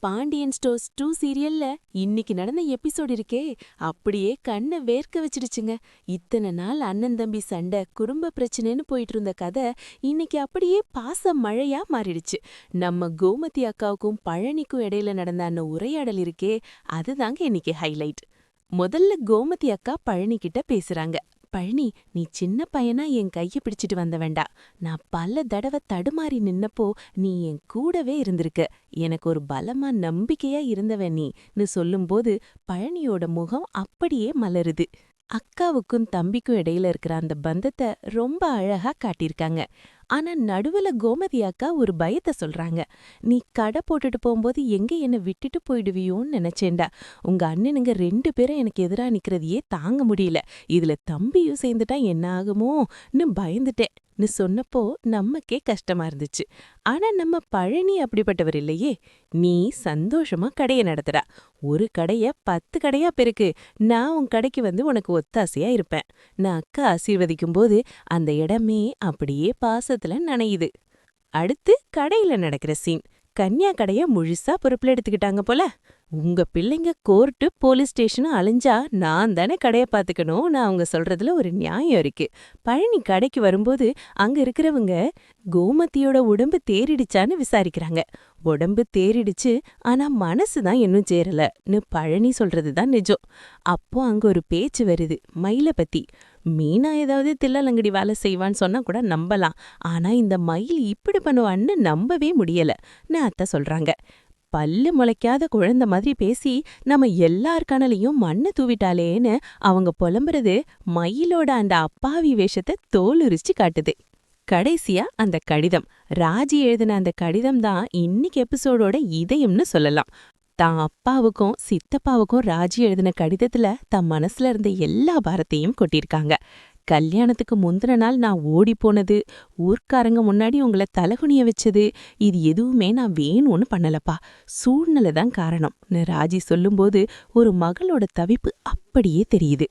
Pandian stores two சீரியல்ல இன்னிக்கு நடந்த எபிசோடு இருக்கே. அப்படியே கண்ணை வேர்க்க வச்சிடுச்சுங்க. இத்தனை நாள் அண்ணன் தம்பி சண்டை குடும்ப பிரச்சனைன்னு போயிட்டு இருந்த கதை இன்னைக்கு அப்படியே பாச மழையா மாறிடுச்சு. நம்ம கோமதி அக்காவுக்கும் பழனிக்கும் இடையில நடந்த அந்த உரையாடல் இருக்கே அதுதாங்க இன்னைக்கு ஹைலைட். முதல்ல கோமதி அக்கா பழனிக்கிட்ட பேசுறாங்க. பழனி நீ சின்ன பையனா என் கைய பிடிச்சிட்டு வந்த வேண்டா. நான் பல தடவை தடுமாறி நின்னப்போ நீ என் கூடவே இருந்திருக்க. எனக்கு ஒரு பலமா நம்பிக்கையா இருந்தவன் நீன்னு சொல்லும்போது பழனியோட முகம் அப்படியே மலருது. அக்காவுக்கும் தம்பிக்கும் இடையில இருக்கிற அந்த பந்தத்தை ரொம்ப அழகா காட்டியிருக்காங்க. ஆனா நடுவுல கோமதி அக்கா ஒரு பயத்தை சொல்றாங்க. நீ கடை போட்டுட்டு போகும்போது எங்க என்ன விட்டுட்டு போயிடுவியோன்னு நினைச்சேன்டா. உங்க அண்ணனுங்க ரெண்டு பேரும் எனக்கு எதிரா நிக்கிறதையே தாங்க முடியல. இதுல தம்பியும் சேர்ந்துட்டா என்ன ஆகுமோன்னு பயந்துட்டேன். ன்னு சொன்னப்போ நமக்கே கஷ்டமா இருந்துச்சு. ஆனா நம்ம பழனி அப்படிப்பட்டவர் இல்லையே. நீ சந்தோஷமா கடைய நடத்துறா ஒரு கடைய பத்து கடையா பெருக்கு. நான் உன் கடைக்கு வந்து உனக்கு ஒத்தாசையா இருப்பேன். நான் அக்கா ஆசீர்வதிக்கும் போது அந்த இடமே அப்படியே பாசத்துல நனையுது. அடுத்து கடையில நடக்கிற சீன். கன்யா கடைய முழுசா பொறுப்புல எடுத்துக்கிட்டாங்க போல. உங்க பிள்ளைங்க கோர்ட்டு போலீஸ் ஸ்டேஷனும் அழிஞ்சா நான் தானே கடைய பாத்துக்கணும்? நான் அவங்க சொல்றதுல ஒரு நியாயம் இருக்கு. பழனி கடைக்கு வரும்போது அங்க இருக்கிறவங்க கோமதியோட உடம்பு தேறிடுச்சான்னு விசாரிக்கிறாங்க. உடம்பு தேறிடுச்சு ஆனா மனசு தான் இன்னும் சேரலன்னு பழனி சொல்றதுதான் நிஜம். அப்போ அங்க ஒரு பேச்சு வருது மயில பத்தி மீனா ஏதாவது தில்லலங்கடி வேலை செய்வான்னு சொன்னா கூட நம்பலாம். ஆனா இந்த மயில் இப்படி பண்ணுவான்னு நம்பவே முடியலன்னு அத்தை சொல்றாங்க. பல்லு முளைக்காத குழந்த மாதிரி பேசி நம்ம எல்லார் கணலையும் மண்ணை தூவிட்டாலேன்னு அவங்க புலம்புறது மயிலோட அந்த அப்பாவி வேஷத்தை தோலுரிச்சு காட்டுது. கடைசியா அந்த கடிதம். ராஜி எழுதின அந்த கடிதம் தான் இன்னைக்கு எபிசோடோட இதயம்னு சொல்லலாம். தான் அப்பாவுக்கும் சித்தப்பாவுக்கும் ராஜி எழுதின கடிதத்துல தன் மனசுல இருந்த எல்லா பாரத்தையும் கொட்டியிருக்காங்க. கல்யாணத்துக்கு முந்தின நாள் நான் ஓடி போனது. ஊர்க்காரங்க முன்னாடி உங்களை தலகுனிய வச்சது. இது எதுவுமே நான் வேணும்னு பண்ணலப்பா. சூழ்நிலை தான் காரணம்னு ராஜி சொல்லும்போது ஒரு மகளோட தவிப்பு அப்படியே தெரியுது.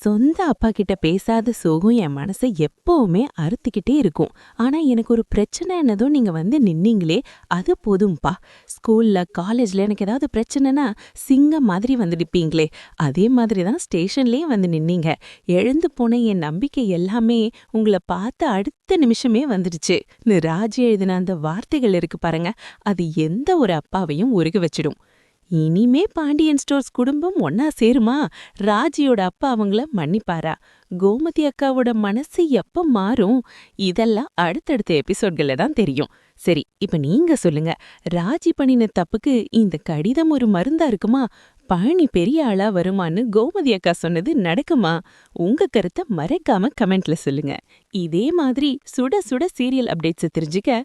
சொந்த அப்பா கிட்ட பேசாத சோகம் என் மனசை எப்பவுமே அறுத்துக்கிட்டே இருக்கும். ஆனா எனக்கு ஒரு பிரச்சனை என்னதும் நீங்க வந்து நின்னீங்களே அது போதும்பா. ஸ்கூல்ல காலேஜ்ல எனக்கு ஏதாவது பிரச்சனைனா சிங்கம் மாதிரி வந்துடுப்பீங்களே. அதே மாதிரி தான் ஸ்டேஷன்லயே வந்து நின்னீங்க. எழுந்து போன என் நம்பிக்கை எல்லாமே உங்களை பார்த்த அடுத்த நிமிஷமே வந்துடுச்சு. இந்த ராஜி எழுதின அந்த வார்த்தைகள் இருக்கு பாருங்க அது எந்த ஒரு அப்பாவையும் உருக வச்சிடும். இனிமே பாண்டியன் ஸ்டோர்ஸ் குடும்பம் ஒன்னா சேருமா? ராஜியோட அப்பா அவங்கள மன்னிப்பாரா? கோமதி அக்காவோட மனசு எப்ப மாறும்? இதெல்லாம் அடுத்தடுத்த எபிசோட்கள்ல தான் தெரியும். சரி இப்ப நீங்க சொல்லுங்க. ராஜி பண்ணின தப்புக்கு இந்த கடிதம் ஒரு மருந்தா இருக்குமா? பழனி பெரிய ஆளா வருமான்னு கோமதி அக்கா சொன்னது நடக்குமா? உங்க கருத்தை மறைக்காம கமெண்ட்ல சொல்லுங்க. இதே மாதிரி சுட சுட சீரியல் அப்டேட்ஸை தெரிஞ்சுக்க